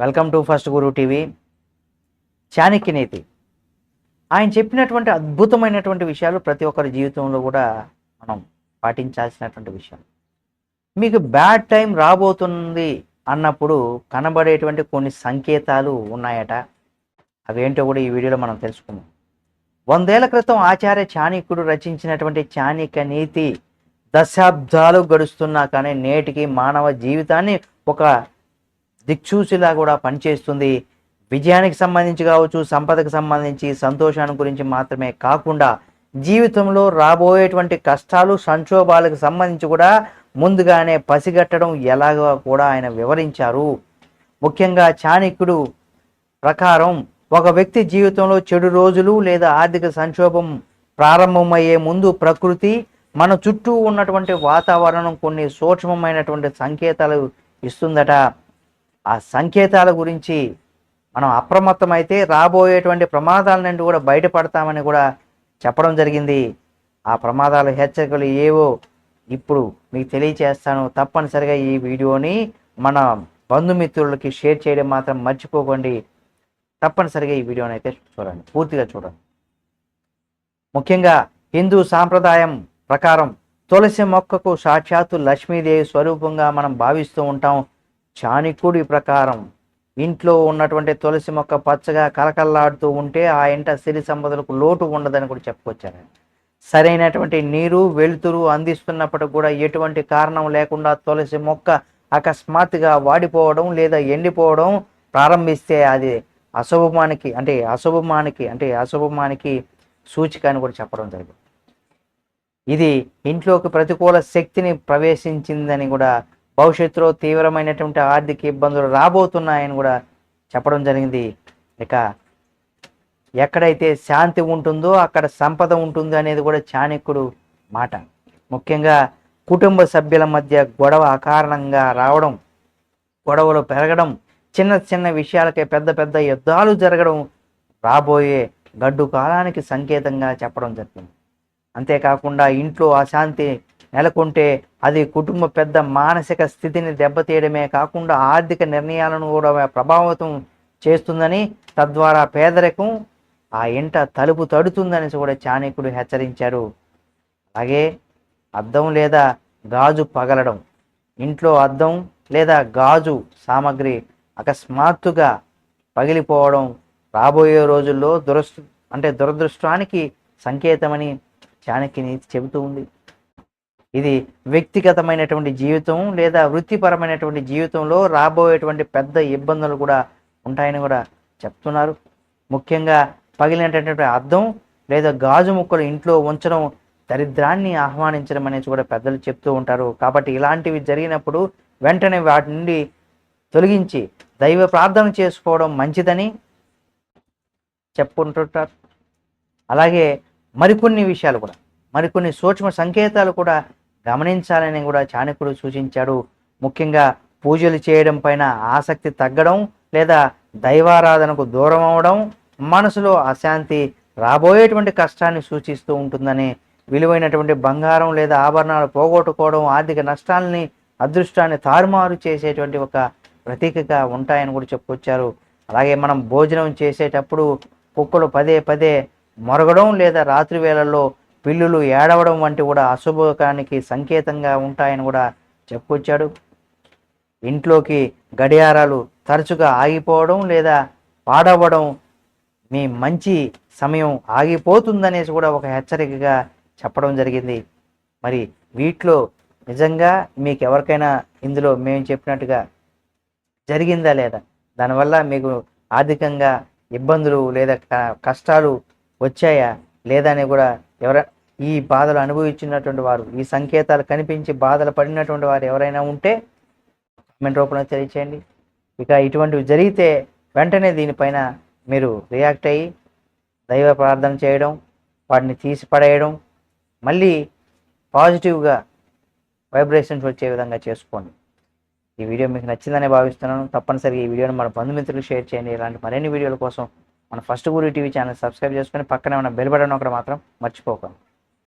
Welcome to first Guru TV. Chanakya Niti. ఆయన చెప్పినటువంటి అద్భుతమైనటువంటి విషయాలు ప్రతి ఒక్కరి జీవితంలో కూడా మనం పాటించాల్సినటువంటి విషయం మీకు బ్యాడ్ టైం రాబోతుంది అన్నప్పుడు కనబడేటువంటి కొన్ని సంకేతాలు ఉన్నాయట. అవేంటో కూడా ఈ వీడియోలో మనం తెలుసుకుందాం. వందేళ్ళ క్రితం ఆచార్య చాణక్యుడు రచించినటువంటి చాణిక్య నీతి దశాబ్దాలు గడుస్తున్నా కానీ నేటికి మానవ జీవితాన్ని ఒక దిక్చూసిలా కూడా పనిచేస్తుంది. విజయానికి సంబంధించి కావచ్చు సంపదకు సంబంధించి సంతోషాన్ని గురించి మాత్రమే కాకుండా జీవితంలో రాబోయేటువంటి కష్టాలు సంక్షోభాలకు సంబంధించి కూడా ముందుగానే పసిగట్టడం ఎలాగో కూడా ఆయన వివరించారు. ముఖ్యంగా చాణక్యుడు ప్రకారం ఒక వ్యక్తి జీవితంలో చెడు రోజులు లేదా ఆర్థిక సంక్షోభం ప్రారంభమయ్యే ముందు ప్రకృతి మన చుట్టూ ఉన్నటువంటి వాతావరణం కొన్ని సూక్ష్మమైనటువంటి సంకేతాలు ఇస్తుందట. ఆ సంకేతాల గురించి మనం అప్రమత్తమైతే రాబోయేటువంటి ప్రమాదాల నుండి కూడా బయటపడతామని కూడా చెప్పడం జరిగింది. ఆ ప్రమాదాల హెచ్చరికలు ఏవో ఇప్పుడు మీకు తెలియచేస్తాను. తప్పనిసరిగా ఈ వీడియోని మన బంధుమిత్రులకి షేర్ చేయడం మాత్రం మర్చిపోకండి. తప్పనిసరిగా ఈ వీడియోని అయితే చూడండి. పూర్తిగా చూడండి. ముఖ్యంగా హిందూ సాంప్రదాయం ప్రకారం తులసి మొక్కకు సాక్షాత్తు లక్ష్మీదేవి స్వరూపంగా మనం భావిస్తూ ఉంటాం. చాణిక్యుడి ప్రకారం ఇంట్లో ఉన్నటువంటి తులసి మొక్క పచ్చగా కలకల్లాడుతూ ఉంటే ఆ ఇంట సిరి సంపదలకు లోటు ఉండదని కూడా చెప్పుకొచ్చారు సరైనటువంటి నీరు వెలుతురు అందిస్తున్నప్పటికి కూడా ఎటువంటి కారణం లేకుండా తులసి మొక్క అకస్మాత్తుగా వాడిపోవడం లేదా ఎండిపోవడం ప్రారంభిస్తే అది అశుభమానికి అంటే అశుభమానికి అంటే అశుభమానికి సూచిక అని కూడా చెప్పడం జరిగింది. ఇది ఇంట్లోకి ప్రతికూల శక్తిని ప్రవేశించిందని కూడా భవిష్యత్తులో తీవ్రమైనటువంటి ఆర్థిక ఇబ్బందులు రాబోతున్నాయని కూడా చెప్పడం జరిగింది. ఇక ఎక్కడైతే శాంతి ఉంటుందో అక్కడ సంపద ఉంటుంది అనేది కూడా చాణక్యుడు మాట. ముఖ్యంగా కుటుంబ సభ్యుల మధ్య గొడవ అకారణంగా రావడం గొడవలు పెరగడం చిన్న చిన్న విషయాలకే పెద్ద పెద్ద యుద్ధాలు జరగడం రాబోయే గడ్డు కాలానికి సంకేతంగా చెప్పడం జరిగింది. అంతేకాకుండా ఇంట్లో అశాంతి నెలకొంటే అది కుటుంబ పెద్ద మానసిక స్థితిని దెబ్బతీయడమే కాకుండా ఆర్థిక నిర్ణయాలను కూడా ప్రభావితం చేస్తుందని తద్వారా పేదరికం ఆ ఇంట తలుపు తడుతుందని కూడా చాణక్యుడు హెచ్చరించారు. అలాగే అద్దం లేదా గాజు పగలడం ఇంట్లో అద్దం లేదా గాజు సామాగ్రి అకస్మాత్తుగా పగిలిపోవడం రాబోయే రోజుల్లో దురస్ అంటే దురదృష్టానికి సంకేతమని చాణక్య నీతి చెబుతూ ఉంది. ఇది వ్యక్తిగతమైనటువంటి జీవితం లేదా వృత్తిపరమైనటువంటి జీవితంలో రాబోయేటువంటి పెద్ద ఇబ్బందులు కూడా ఉంటాయని కూడా చెప్తున్నారు. ముఖ్యంగా పగిలినటువంటి అర్థం లేదా గాజు ముక్కలు ఇంట్లో ఉంచడం దరిద్రాన్ని ఆహ్వానించడం అనేది కూడా పెద్దలు చెప్తూ ఉంటారు. కాబట్టి ఇలాంటివి జరిగినప్పుడు వెంటనే వాటి నుండి తొలగించి దైవ ప్రార్థన చేసుకోవడం మంచిదని చెప్పుకుంటుంటారు. అలాగే మరికొన్ని విషయాలు కూడా మరికొన్ని సూక్ష్మ సంకేతాలు కూడా గమనించాలని కూడా చాణకుడు సూచించాడు. ముఖ్యంగా పూజలు చేయడం పైన ఆసక్తి తగ్గడం లేదా దైవారాధనకు దూరం అవడం మనసులో అశాంతి రాబోయేటువంటి కష్టాన్ని సూచిస్తూ ఉంటుందని విలువైనటువంటి బంగారం లేదా ఆభరణాలు పోగొట్టుకోవడం ఆర్థిక నష్టాలని అదృష్టాన్ని తారుమారు చేసేటువంటి ఒక ప్రతీకగా ఉంటాయని కూడా చెప్పుకొచ్చారు. అలాగే మనం భోజనం చేసేటప్పుడు కుక్కలు పదే పదే మొరగడం లేదా రాత్రి వేళల్లో పిల్లులు ఏడవడం వంటి కూడా అశుభకానికి సంకేతంగా ఉంటాయని కూడా చెప్పుకొచ్చాడు. ఇంట్లోకి గడియారాలు తరచుగా ఆగిపోవడం లేదా పాడవడం మీ మంచి సమయం ఆగిపోతుందనేసి కూడా ఒక హెచ్చరికగా చెప్పడం జరిగింది. మరి వీటిలో నిజంగా మీకు ఎవరికైనా ఇందులో మేము చెప్పినట్టుగా జరిగిందా లేదా? దానివల్ల మీకు ఆర్థికంగా ఇబ్బందులు లేదా కష్టాలు వచ్చాయా లేదా అని కూడా ఎవర ఈ బాధలు అనుభవించినటువంటి వారు ఈ సంకేతాలు కనిపించి బాధలు పడినటువంటి వారు ఎవరైనా ఉంటే కామెంట్ రూపంలో తెలియచేయండి. ఇక ఇటువంటివి జరిగితే వెంటనే దీనిపైన మీరు రియాక్ట్ అయ్యి దైవ ప్రార్థన చేయడం వాటిని తీసి పడేయడం మళ్ళీ పాజిటివ్గా వైబ్రేషన్స్ వచ్చే విధంగా చేసుకోండి. ఈ వీడియో మీకు నచ్చిందని భావిస్తున్నాను. తప్పనిసరిగా ఈ వీడియోని మన బంధుమిత్రులకు షేర్ చేయండి. ఇలాంటి మరిన్ని వీడియోల కోసం మన ఫస్ట్ గురి టీవీ ఛానల్ సబ్స్క్రైబ్ చేసుకొని పక్కనే ఉన్న బెల్ బటన్ ఒకటి మాత్రం మర్చిపోకండి.